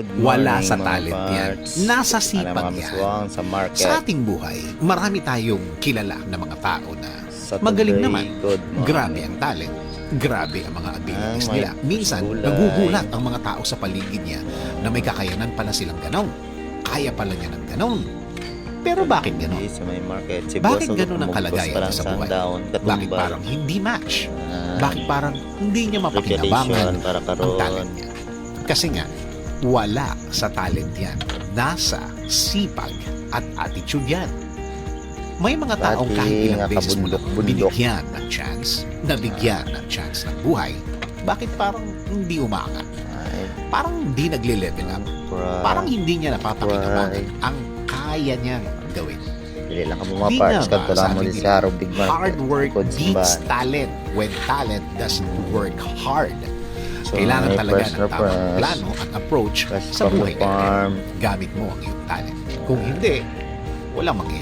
Good Wala morning, sa talent yan. parts. Nasa Alam sipag yan. sa market. Sa ating buhay, marami tayong kilala na mga tao na Sa magaling naman. Grabe ang talent. Grabe ang mga abilities Ah, nila. Minsan, gulay. nagugulat ang mga tao sa paligid niya na may kakayanan pala silang ganon. Kaya pala niya ng ganon. Pero bakit ganon? Bakit ganun ang kalagayan sa buhay? Bakit parang hindi match? Bakit parang hindi niya mapakinabangan ang talent niya? Kasi nga, wala sa talent yan. Nasa sipag at attitude yan. May mga taong Dati kahit ilang beses mo kabundok-bundok. binigyan ng chance, nabigyan ng chance ng buhay, bakit parang hindi umangat? Parang hindi nagle-level up. Parang hindi niya napapakinabangan ang kaya niyang gawin. Dili lang ka mga parts. ba, Kanto lang nila, sa Araw Big Market. Hard work beats talent when talent doesn't work hard. So, Kailangan talaga ng tamang press. plano at approach sa buhay farm. Gamit mo ang iyong talent. Kung hindi, walang mangyayari.